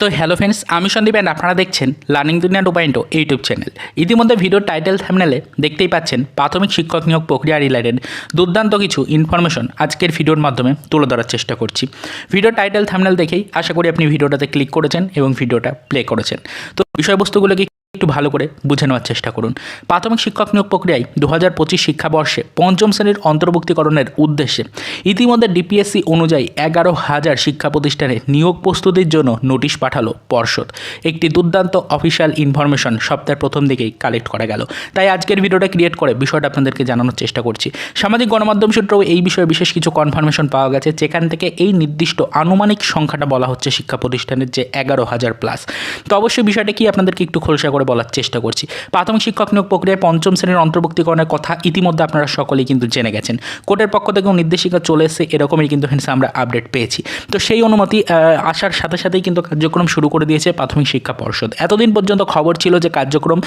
তো hello friends আমি Sandeep and আপনারা দেখছেন লার্নিং দুনিয়া টু পয়েন্ট ইউটিউব চ্যানেল ইতিমধ্যে ভিডিওর টাইটেল থামনেলে দেখতেই পাচ্ছেন প্রাথমিক শিক্ষক নিয়োগ প্রক্রিয়া রিলেটেড দুর্দান্ত কিছু ইনফরমেশন আজকের ভিডিওর মাধ্যমে তুলে ধরার চেষ্টা করছি। ভিডিওর টাইটেল থামনেল দেখেই আশা করি আপনি ভিডিওটাতে ক্লিক করেছেন এবং ভিডিওটা প্লে করেছেন। তো বিষয়বস্তুগুলোকে একটু ভালো করে বুঝে নেওয়ার চেষ্টা করুন। প্রাথমিক শিক্ষক নিয়োগ প্রক্রিয়ায় দু হাজার পঁচিশ শিক্ষাবর্ষে পঞ্চম শ্রেণির অন্তর্ভুক্তিকরণের উদ্দেশ্যে ইতিমধ্যে ডিপিএসসি অনুযায়ী এগারো হাজার শিক্ষা প্রতিষ্ঠানে নিয়োগ প্রস্তুতির জন্য নোটিশ পাঠালো পর্ষদ। একটি দুর্দান্ত অফিসিয়াল ইনফরমেশন সপ্তাহের প্রথম দিকেই কালেক্ট করা গেল। তাই আজকের ভিডিওটা ক্রিয়েট করে বিষয়টা আপনাদেরকে জানানোর চেষ্টা করছি। সামাজিক গণমাধ্যম সূত্রেও এই বিষয়ে বিশেষ কিছু কনফার্মেশন পাওয়া গেছে। যেখান থেকে এই নির্দিষ্ট আনুমানিক সংখ্যাটা বলা হচ্ছে শিক্ষা প্রতিষ্ঠানের যে এগারো হাজার প্লাস তো অবশ্যই বিষয়টা কি আপনাদেরকে একটু খোলসা করে বলার চেষ্টা করছি। প্রাথমিক শিক্ষক নিয়োগ প্রক্রিয়ায় পঞ্চম শ্রেণির অন্তর্ভুক্তিকরণের কথা ইতিমধ্যে আপনারা সকলেই কিন্তু জেনে গেছেন। কোর্টের পক্ষ থেকেও নির্দেশিকা চলে এসে এরকমই কিন্তু হচ্ছে আমরা আপডেট পেয়েছি। তো সেই অনুমতি আসার সাথে সাথেই কিন্তু কার্যক্রম শুরু করে দিয়েছে প্রাথমিক শিক্ষা পর্ষদ। এতদিন পর্যন্ত খবর ছিল যে কার্যক্রম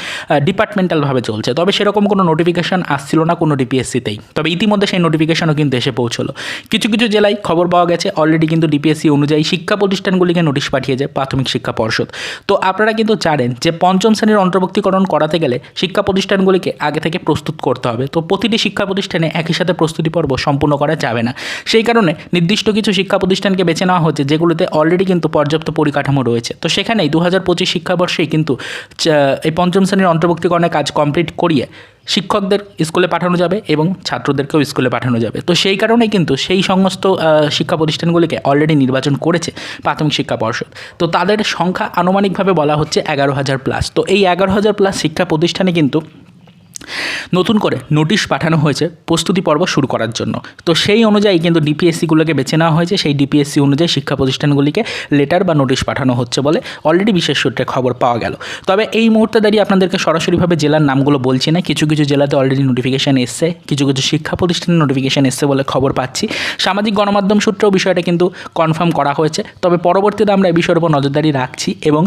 ডিপার্টমেন্টালভাবে চলছে। তবে সেরকম কোনো নোটিফিকেশন আসছিল না কোনো ডিপিএসসিতেই তবে ইতিমধ্যে সেই নোটিফিকেশনও কিন্তু এসে পৌঁছলো। কিছু কিছু জেলায় খবর পাওয়া গেছে অলরেডি কিন্তু ডিপিএসসি অনুযায়ী শিক্ষা প্রতিষ্ঠানগুলিকে নোটিশ পাঠিয়েছে প্রাথমিক শিক্ষা পর্ষদ। তো আপনারা কিন্তু জানেন যে পঞ্চম শ্রেণির অন্তর্ভুক্তিকরণ করাতে গেলে শিক্ষা প্রতিষ্ঠানগুলিকে আগে থেকে প্রস্তুত করতে হবে। তো প্রতিটি শিক্ষা প্রতিষ্ঠানে একই সাথে প্রস্তুতি পর্ব সম্পূর্ণ করা যাবে না। সেই কারণে নির্দিষ্ট কিছু শিক্ষা প্রতিষ্ঠানকে বেছে নেওয়া হচ্ছে, যেগুলোতে অলরেডি কিন্তু পর্যাপ্ত পরিকাঠামো রয়েছে। তো সেখানেই দু হাজার পঁচিশ শিক্ষাবর্ষেই কিন্তু এই পঞ্চম শ্রেণির অন্তর্ভুক্তিকরণের কাজ কমপ্লিট করিয়ে শিক্ষকদের স্কুলে পাঠানো যাবে এবং ছাত্রদেরকেও স্কুলে পাঠানো যাবে। তো সেই কারণেই কিন্তু সেই সমস্ত শিক্ষা প্রতিষ্ঠানগুলিকে অলরেডি নির্বাচন করেছে প্রাথমিক শিক্ষা পর্ষদ। তো তাদের সংখ্যা আনুমানিকভাবে বলা হচ্ছে এগারো হাজার প্লাস তো এই এগারো হাজার প্লাস শিক্ষা প্রতিষ্ঠানে কিন্তু নতুন করে নোটিশ পাঠানো হয়েছে প্রস্তুতি পর্ব শুরু করার জন্য। তো সেই অনুযায়ী কিন্তু ডিপিএসসিগুলোকে বেছে নেওয়া হয়েছে, সেই ডিপিএসসি অনুযায়ী শিক্ষা প্রতিষ্ঠানগুলিকে লেটার বা নোটিশ পাঠানো হচ্ছে বলে অলরেডি বিশেষ সূত্রে খবর পাওয়া গেল। তবে এই মুহূর্তে দাঁড়িয়ে আপনাদেরকে সরাসরিভাবে জেলার নামগুলো বলছি না, কিছু কিছু জেলাতে অলরেডি নোটিফিকেশান এসছে, কিছু কিছু শিক্ষা প্রতিষ্ঠানের নোটিফিকেশান এসছে বলে খবর পাচ্ছি। সামাজিক গণমাধ্যম সূত্রেও বিষয়টা কিন্তু কনফার্ম করা হয়েছে। তবে পরবর্তীতে আমরা এই বিষয়ের উপর নজরদারি রাখছি এবং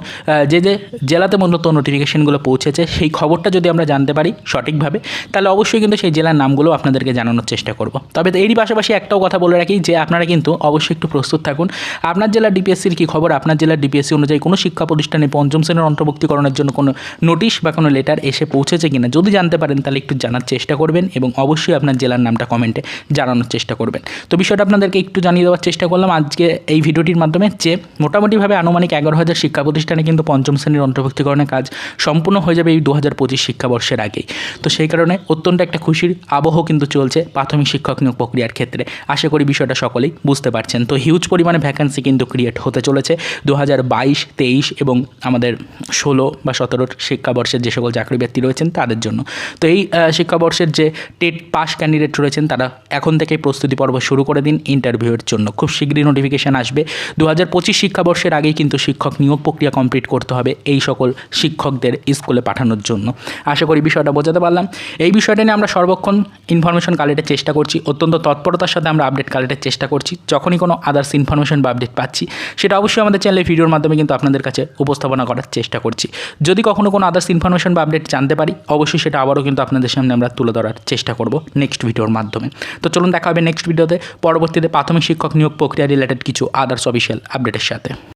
যে যে জেলাতে মূলত নোটিফিকেশনগুলো পৌঁছেছে, সেই খবরটা যদি আমরা জানতে পারি সঠিকভাবে, তাহলে অবশ্যই কিন্তু সেই জেলার নামগুলো আপনাদেরকে জানানোর চেষ্টা করব। তবে এরই পাশাপাশি একটাও কথা বলে রাখি যে আপনারা কিন্তু অবশ্যই একটু প্রস্তুত থাকুন। আপনার জেলার ডিপিএসসির কী খবর? আপনার জেলার ডিপিএসসি অনুযায়ী কোনো শিক্ষা প্রতিষ্ঠানে পঞ্চম শ্রেণির অন্তর্ভুক্তিকরণের জন্য কোনো নোটিশ বা কোনো লেটার এসে পৌঁছেছে কিনা? যদি জানতে পারেন, তাহলে একটু জানার চেষ্টা করবেন এবং অবশ্যই আপনার জেলার নামটা কমেন্টে জানানোর চেষ্টা করবেন। তো বিষয়টা আপনাদেরকে একটু জানিয়ে দেওয়ার চেষ্টা করলাম। আজকে এই ভিডিওটির মাধ্যমে যে মোটামুটিভাবে আনুমানিক এগারো হাজার শিক্ষা প্রতিষ্ঠানে কিন্তু পঞ্চম শ্রেণির অন্তর্ভুক্তিকরণের কাজ সম্পূর্ণ হয়ে যাবে এই দু হাজার পঁচিশ শিক্ষাবর্ষের আগেই। তো সেই কারণে অত্যন্ত একটা খুশির আবহ কিন্তু চলছে প্রাথমিক শিক্ষক নিয়োগ প্রক্রিয়ার ক্ষেত্রে। আশা করি বিষয়টা সকলেই বুঝতে পারছেন। তো হিউজ পরিমাণে ভ্যাকান্সি কিন্তু ক্রিয়েট হতে চলেছে। দু হাজার বাইশ, তেইশ এবং আমাদের ষোলো বা সতেরোর শিক্ষাবর্ষের যে সকল চাকরি ব্যক্তি রয়েছেন তাদের জন্য। তো এই শিক্ষাবর্ষের যে টেট পাস ক্যান্ডিডেট রয়েছেন তারা এখন থেকেই প্রস্তুতি পর্ব শুরু করে দিন ইন্টারভিউয়ের জন্য। খুব শীঘ্রই নোটিফিকেশান আসবে। দু হাজার পঁচিশ শিক্ষাবর্ষের আগেই কিন্তু শিক্ষক নিয়োগ প্রক্রিয়া কমপ্লিট করতে হবে এই সকল শিক্ষকদের স্কুলে পাঠানোর জন্য। আশা করি বিষয়টা বোঝাতে পারলাম। এই বিষয়টা নিয়ে আমরা সর্বক্ষণ ইনফরমেশন কালেক্টের চেষ্টা করছি। অত্যন্ত তৎপরতার সাথে আমরা আপডেট কালেক্টের চেষ্টা করছি। যখনই কোনো আদার্স ইনফরমেশন বা আপডেট পাচ্ছি, সেটা অবশ্যই আমাদের চ্যানেলে ভিডিওর মাধ্যমে কিন্তু আপনাদের কাছে উপস্থাপনা করার চেষ্টা করছি। যদি কখনো কোনো আদার্স ইনফরমেশন বা আপডেট জানতে পারি, অবশ্যই সেটা আবারও কিন্তু আপনাদের সামনে আমরা তুলে ধরার চেষ্টা করব নেক্সট ভিডিওর মাধ্যমে। তো চলুন দেখা হবে নেক্সট ভিডিওতে পরবর্তীতে প্রাথমিক শিক্ষক নিয়োগ প্রক্রিয়া রিলেটেড কিছু আদার্স অফিসিয়াল আপডেটের সাথে।